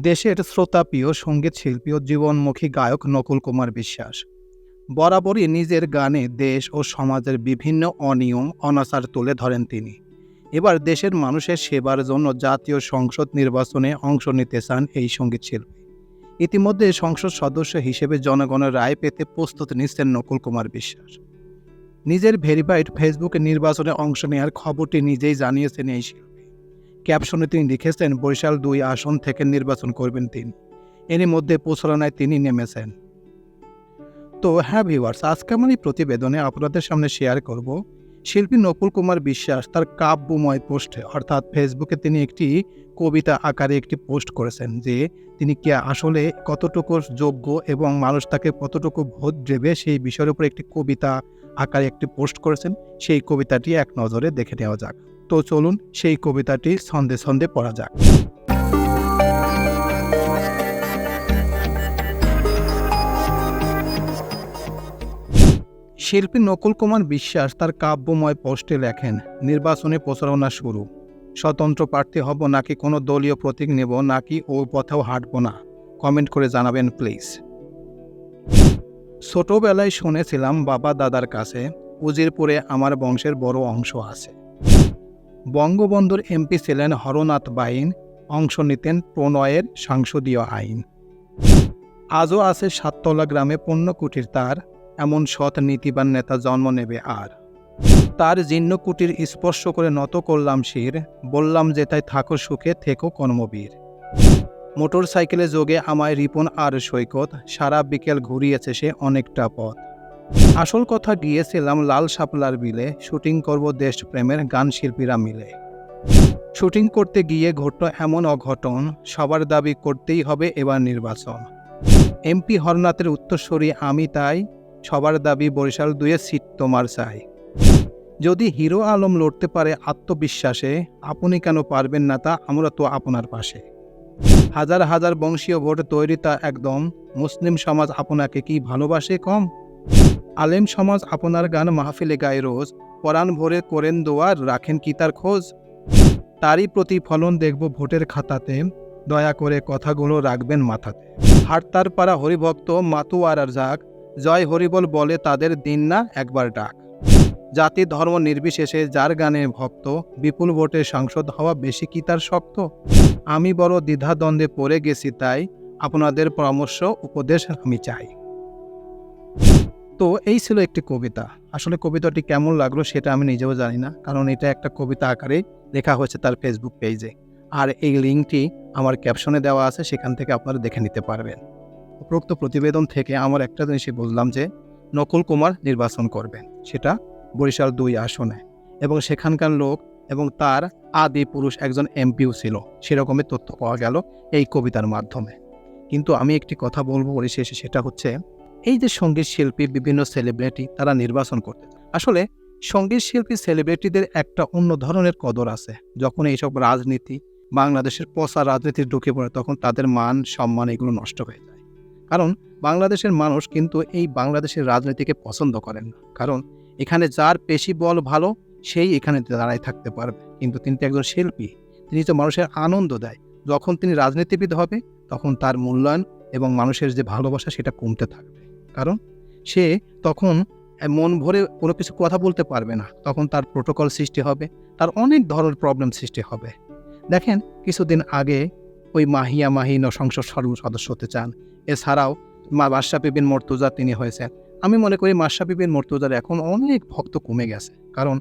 দেশের শ্রোতাপ্রিয় সংগীত শিল্পী ও জীবনমুখী গায়ক নকুল কুমার বিশ্বাস। বরাবরই নিজের গানে দেশ ও সমাজের বিভিন্ন অনিয়ম, অনাচার তুলে ধরেন তিনি। এবার দেশের মানুষের সেবার জন্য জাতীয় সংসদ নির্বাচনে অংশ নিতে চান এই সংগীত শিল্পী। ইতিমধ্যে সংসদ সদস্য হিসেবে জনগণের রায় পেতে প্রস্তুত নিচ্ছেন নকুল কুমার বিশ্বাস। নিজের ভেরিফাইড ফেসবুকে নির্বাচনে অংশ নেওয়ার খবরটি নিজেই জানিয়েছেন এই শিল্পী। ক্যাপশনে তিনি লিখেছেন, বরিশাল দুই আসন থেকে নির্বাচন করবেন তিনি। এরই মধ্যে প্রচারণায় তিনি নেমেছেন। তো হ্যাঁ ভিউয়ার্স, আজকে আমার এই প্রতিবেদনে আপনাদের সামনে শেয়ার করব শিল্পী নকুল কুমার বিশ্বাস তার কাব্যময় পোস্টে, অর্থাৎ ফেসবুকে তিনি একটি কবিতা আকারে একটি পোস্ট করেছেন যে তিনি কি আসলে কতটুকু যোগ্য এবং মানুষ তাকে কতটুকু ভোট দেবে সেই বিষয়ের উপর একটি কবিতা আকারে একটি পোস্ট করেছেন। সেই কবিতাটি এক নজরে দেখে নেওয়া যাক। তো চলুন সেই কবিতাটি ছন্দে ছন্দে পড়া যাক। শিল্পী নকুল কুমার বিশ্বাস তার কাব্যময় পোস্টে লেখেন, নির্বাচনে প্রচারণা শুরু। স্বতন্ত্র প্রার্থী হব নাকি কোনো দলীয় প্রতীক নেব, নাকি ও পথেও হাঁটব না? কমেন্ট করে জানাবেন, প্লিজ। ছোটবেলায় শুনেছিলাম, বাবা দাদার কাছে উজিরপুরে আমার বংশের বড় অংশ আছে। বঙ্গবন্ধুর এমপি ছিলেন হরনাথ বাইন, অংশ নিতেন প্রণয়ের সাংসদীয় আইন। আজও আছে সাততলা গ্রামে পণ্য কুটির তার, এমন সৎ নীতিবান নেতা জন্ম নেবে আর। তার জীর্ণ কুটির স্পর্শ করে নত করলাম শির, বললাম যে তাই থাকো সুখে থেকো কর্মবীর। মোটর সাইকেলে যোগে আমায় রিপন আর সৈকত, সারা বিকেল ঘুরিয়েছে সে অনেকটা পথ। আসল কথা গিয়েছিলাম লাল শাপলার বিলে, শুটিং করব দেশপ্রেমের গান শিল্পীরা মিলে। শুটিং করতে গিয়ে ঘটল এমন অঘটন, সবার দাবি করতেই হবে এবার নির্বাচন। এমপি হরনাথের উত্তরস্বরী আমি তাই, সবার দাবি বরিশাল দুয়ে সিট তোমার চাই। যদি হিরো আলম লড়তে পারে আত্মবিশ্বাসে, আপনি কেন পারবেন না তা আমরা তো আপনার পাশে। হাজার হাজার বংশীয় ভোট তৈরি তা একদম, মুসলিম সমাজ আপনাকে কি ভালোবাসে কম? আলেম সমাজ আপনার গান মাহফিলে গায়ে রোজ পরাণ ভরে করেন দোয়ার রাখেন কি তার খোঁজ? তারই প্রতিফলন দেখব ভোটের খাতাতে, দয়া করে কথাগুলো রাখবেন মাথাতে। হাটতার পাড়া হরিভক্ত, মাতুয়ার আর যাক, জয় হরিবল বলে তাদের দিন না একবার ডাক। জাতি ধর্ম নির্বিশেষে যার গানে ভক্ত, বিপুল ভোটে সাংসদ হওয়া বেশি কি তার শক্ত? আমি বড় দ্বিধাদ্বন্দ্বে পড়ে গেছি তাই, আপনাদের পরামর্শ, উপদেশ আমি চাই। তো এই ছিল একটি কবিতা। আসলে কবিতাটি কেমন লাগল সেটা আমি নিজেও জানি না, কারণ এটা একটা কবিতা আকারে লেখা হয়েছে তার ফেসবুক পেজে আর এই লিঙ্কটি আমার ক্যাপশনে দেওয়া আছে, সেখান থেকে আপনারা দেখে নিতে পারবেন। উপরোক্ত প্রতিবেদন থেকে আমার একটা জিনিসই বুঝলাম যে, নকুল কুমার নির্বাচন করবেন, সেটা বরিশাল দুই আসনে। এবং সেখানকার লোক এবং তার আদি পুরুষ একজন এমপিও ছিল সেরকমের তথ্য পাওয়া গেল এই কবিতার মাধ্যমে। কিন্তু আমি একটি কথা বলব পরিশেষে, সেটা হচ্ছে এই যে সংগীত শিল্পী বিভিন্ন সেলিব্রিটি তারা নির্বাচন করতে আসলে সংগীত শিল্পী সেলিব্রিটিদের একটা অন্য ধরনের কদর আছে। যখন এইসব রাজনীতি, বাংলাদেশের পচা রাজনীতির ঢুকে পড়ে, তখন তাদের মান, সম্মান এগুলো নষ্ট হয়ে যায়। কারণ বাংলাদেশের মানুষ কিন্তু এই বাংলাদেশের রাজনীতিকে পছন্দ করেন না। কারণ এখানে যার পেশি বল ভালো, সেই এখানে দাঁড়ায় থাকতে পারবে। কিন্তু তিনি তো একজন শিল্পী। তিনি তো মানুষের আনন্দ দেয়। যখন তিনি রাজনীতিবিদ হবে, তখন তার মূল্যায়ন এবং মানুষের যে ভালোবাসা, সেটা কমতে থাকবে। কারণ সে তখন মন ভরে কোনো কিছু কথা বলতে পারবে না। তখন তার প্রোটোকল সৃষ্টি হবে, তার অনেক ধরনের প্রবলেম সৃষ্টি হবে। দেখেন, কিছুদিন আগে ওই মাহিয়া মাহিন সংসদ সদস্য হতে চান। এছাড়াও মা বাদশা বিবিন মর্তুজা তিনি হয়েছেন। আমি মনে করি মাসা বিবিন মর্তুজার এখন অনেক ভক্ত কমে গেছে। কারণ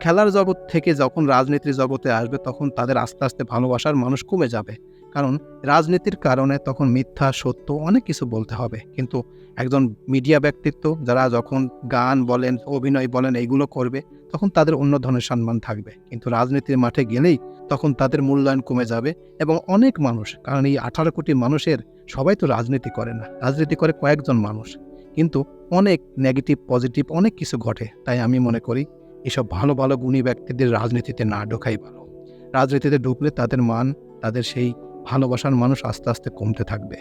খেলার জগৎ থেকে যখন রাজনীতির জগতে আসবে, তখন তাদের আস্তে আস্তে ভালোবাসার মানুষ কমে যাবে। কারণ রাজনীতির কারণে তখন মিথ্যা, সত্য অনেক কিছু বলতে হবে। কিন্তু একজন মিডিয়া ব্যক্তিত্ব যারা যখন গান বলেন, অভিনয় বলেন, এইগুলো করবে, তখন তাদের অন্য ধরনের সম্মান থাকবে। কিন্তু রাজনীতির মাঠে গেলেই তখন তাদের মূল্যায়ন কমে যাবে এবং অনেক মানুষ, কারণ এই আঠারো কোটি মানুষের সবাই তো রাজনীতি করে না, রাজনীতি করে কয়েকজন মানুষ। কিন্তু অনেক নেগেটিভ পজিটিভ অনেক কিছু ঘটে, তাই আমি মনে করি এসব ভালো ভালো গুণী ব্যক্তিদের রাজনীতিতে না ঢোকাই ভালো। রাজনীতিতে ঢুকলে তাদের মান, তাদের সেই ভালোবাসার মানুষ আস্তে আস্তে কমতে থাকবে।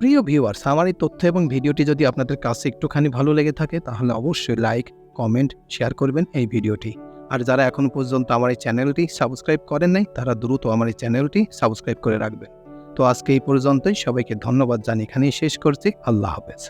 প্রিয় ভিউয়ার্স, আমার এই তথ্য এবং ভিডিওটি যদি আপনাদের কাছে একটুখানি ভালো লেগে থাকে, তাহলে অবশ্যই লাইক, কমেন্ট, শেয়ার করবেন এই ভিডিওটি। আর যারা এখন পর্যন্ত আমার এই চ্যানেলটি সাবস্ক্রাইব করেন নাই, তারা দ্রুত আমার এই চ্যানেলটি সাবস্ক্রাইব করে রাখবেন। তো আজকে এই পর্যন্তই, সবাইকে ধন্যবাদ জানিয়ে এখানেই শেষ করছি। আল্লাহ হাফেজ।